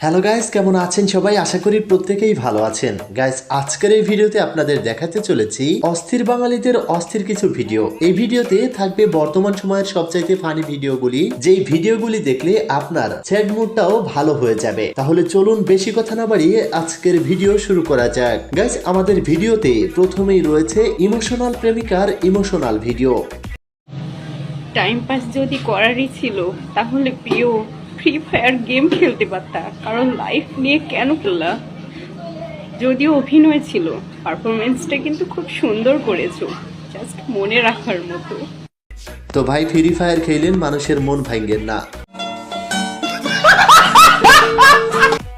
Hello guys কেমন আছেন সবাই? আশা করি প্রত্যেকেই ভালো আছেন। গাইস আজকের এই ভিডিওতে আপনাদের দেখাতে চলেছি অস্থির বাঙালিদের অস্থির কিছু ভিডিও। এই ভিডিওতে থাকবে বর্তমান সময়ের সবচাইতে ফানি ভিডিওগুলি। যেই ভিডিওগুলি দেখলে আপনার চ্যাট মুডটাও ভালো হয়ে যাবে। তাহলে চলুন বেশি কথা না বাড়িয়ে আজকের ভিডিও শুরু করা যাক। গাইস আমাদের ভিডিওতে প্রথমেই রয়েছে ইমোশনাল প্রেমিকার ইমোশনাল ভিডিও টাইম পাস যদি করারই ছিল, তাহলে প্রিয় ফ্রি ফায়ার গেম খেলতে পারতা। কারণ লাইফ নিয়ে কেন খেললা? যদিও অভিনয় ছিল পারফরমেন্সটা কিন্তু খুব সুন্দর করেছ জাস্ট মনে রাখার মতো। তো ভাই ফ্রি ফায়ার খেলেন, মানুষের মন ভাঙ্গেন না।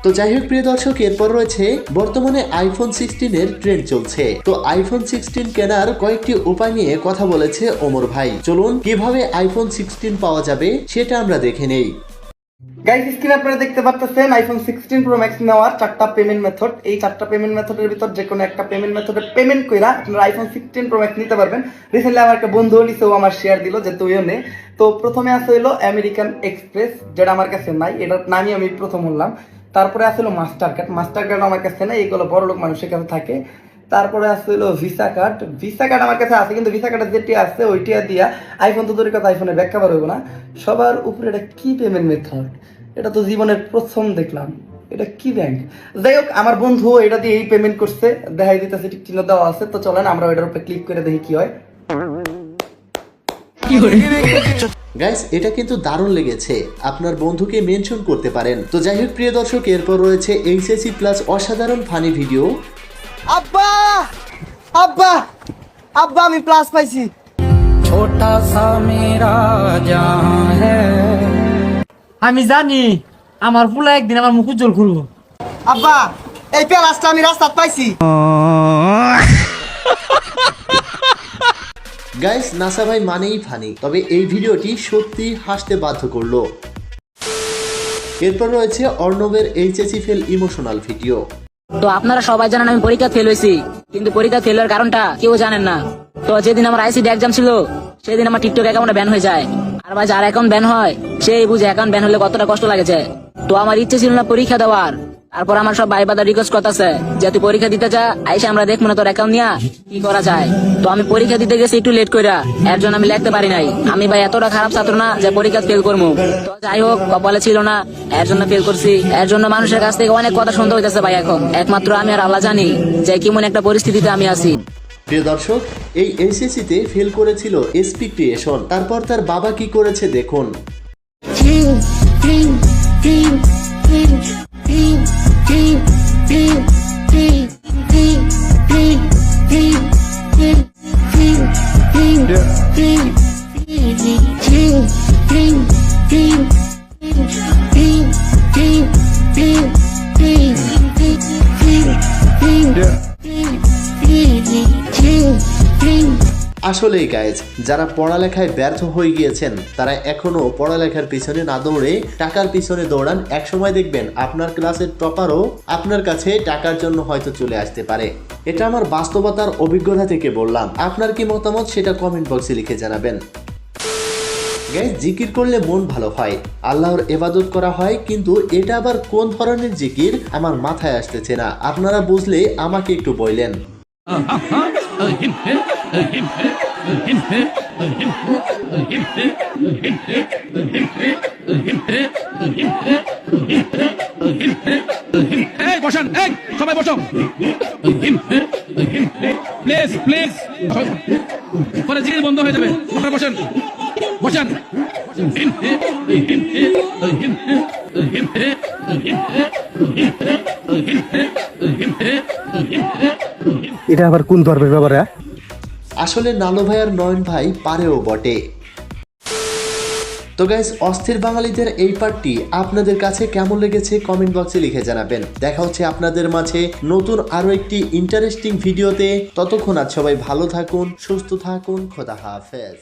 তো যাই হোক প্রিয় দর্শক, এরপর রয়েছে বর্তমানে আইফোন সিক্সটিন এর ট্রেন্ড চলছে। তো আইফোন সিক্সটিন কেনার কয়েকটি উপায় নিয়ে কথা বলেছে ওমর ভাই। চলুন, কীভাবে আইফোন সিক্সটিন পাওয়া যাবে, সেটা আমরা দেখে নেই। গাইস স্ক্রিনে আপনারা দেখতে পাচ্ছেন আইফোন সিক্সটিন প্রো ম্যাক্স নেওয়ার চারটা পেমেন্ট মেথড এই চারটা পেমেন্ট মেথডের ভিতর যে কোনো একটা পেমেন্ট মেথডে পেমেন্ট কইরা আপনারা আইফোন সিক্সটিন প্রো ম্যাক্স নিতে পারবেন। রিসেন্টলি আমার একটা বন্ধু নিছে ও আমার শেয়ার দিল যে, তুইও নে। তো প্রথমে আছে হলো আমেরিকান এক্সপ্রেস যেটা আমার কাছে নাই, এটার নামই আমি প্রথম বললাম। তারপরে আছে হলো মাস্টার কার্ড মাস্টার কার্ড আমার কাছে নাই, এগুলো বড় লোক মানুষের কাছে থাকে। তারপরে আছে হলো ভিসা কার্ড ভিসা কার্ড আমার কাছে আছে কিন্তু ভিসা কার্ডের যেটি আছে ওইটা দিয়া আইফোন তো দূরের কথা আইফোনে ব্যাখ্যা বার হইব না। সবার উপরে এটা কি পেমেন্ট মেথড এটা তো জীবনের প্রথম দেখলাম। এটা কি ব্যাংক যাই হোক আমার বন্ধু এটা দিয়ে এই পেমেন্ট করছে দেখাই দিতেছে টিক চিহ্ন দেওয়া আছে। তো চলেন আমরা এটার উপরে ক্লিক করে দেখি কি হয়। গাইস এটা কিন্তু দারুণ লেগেছে। আপনার বন্ধুকে মেনশন করতে পারেন। তো যাই হোক প্রিয় দর্শক এরপর রয়েছে এইচএসি প্লাস অসাধারণ ফানি ভিডিও আব্বা! আব্বা! আব্বা আমি প্লাস পাইছি। ছোটা সা আমি জানি আমার ফুলা একদিন আমার মুখ উজ্জ্বল করব। আব্বা এই রাস্তা আমি রাস্তা পাইছি। গাইস নাসা ভাই মানেই ফানি তবে এই ভিডিওটি সত্যি হাসতে বাধ্য করল। এরপর রয়েছে অর্ণবের এইচএসি ফেল ইমোশনাল ভিডিও তো আপনারা সবাই জানেন আমি পরীক্ষা ফেল হয়েছি। কিন্তু পরীক্ষা ফেল হওয়ার কারণটা কেউ জানেন না। তো যেদিন আমার আইসিডি এক্সাম ছিল, সেদিন আমার টিকটক অ্যাকাউন্ট ব্যান হয়ে যায়। আর ভাই, যার অ্যাকাউন্ট ব্যান হয়, সেই বুঝে অ্যাকাউন্ট ব্যান হলে কতটা কষ্ট লাগেছে। তো আমার ইচ্ছে ছিল না পরীক্ষা দেওয়ার। তারপর আমার সব ভাই বাদা রিকোয়েস্ট করতেছে যে তুই পরীক্ষা দিতে চা আইসে আমরা দেখব না তোর অ্যাকাউন্ট নিয়ে কি করা যায়? তো আমি পরীক্ষা দিতে গেছি একটু লেট কইরা এর জন্য আমি লিখতে পারি নাই। আমি ভাই এতটা খারাপ ছাত্র না যে পরীক্ষা ফেল করব তো যাই হোক কপালে ছিল না এর জন্য ফেল করছি। এর জন্য মানুষের কাছ থেকে অনেক কথা শুনতে হইতেছে ভাই এখন। একমাত্র আমি আর আল্লাহ জানি যে কেমন একটা পরিস্থিতিতে আমি আছি। প্রিয় দর্শক এই এইচএসি তে ফেল করেছিল এসপি ক্রিয়েশন তারপর তার বাবা কি করেছে দেখুন। Yeah. আসলেই গাইজ যারা পড়ালেখায় ব্যর্থ হয়ে গিয়েছেন তারা এখনও পড়ালেখার পিছনে না দৌড়ে টাকার পিছনে দৌড়ান একসময় দেখবেন আপনার ক্লাসের টপারও আপনার কাছে টাকার জন্য হয়তো চলে আসতে পারে এটা আমার বাস্তবতার অভিজ্ঞতা থেকে বললাম আপনার কি মতামত সেটা কমেন্ট বক্সে লিখে জানাবেন গাইজ জিকির করলে মন ভালো হয় আল্লাহর এবাদত করা হয় কিন্তু এটা আবার কোন ধরনের জিকির আমার মাথায় আসতেছে না আপনারা বুঝলে আমাকে একটু বললেন এই, বসান, এই, সবাই বসো। প্লিজ প্লিজ পরে জিনিস বন্ধ হয়ে যাবে। আপনারা বসেন। বসান। এটা আবার কোন ধর্মের ব্যাপারে আসলে নালো ভাইয়ার নয়ন ভাই পারেও বটে। তো গাইজ অস্থির বাঙালিদের এই পার্টটি আপনাদের কাছে কেমন লেগেছে কমেন্ট বক্সে লিখে জানাবেন। দেখা হচ্ছে আপনাদের মাঝে নতুন আরও একটি ইন্টারেস্টিং ভিডিওতে ততক্ষণ আর সবাই ভালো থাকুন, সুস্থ থাকুন, খোদা হাফেজ।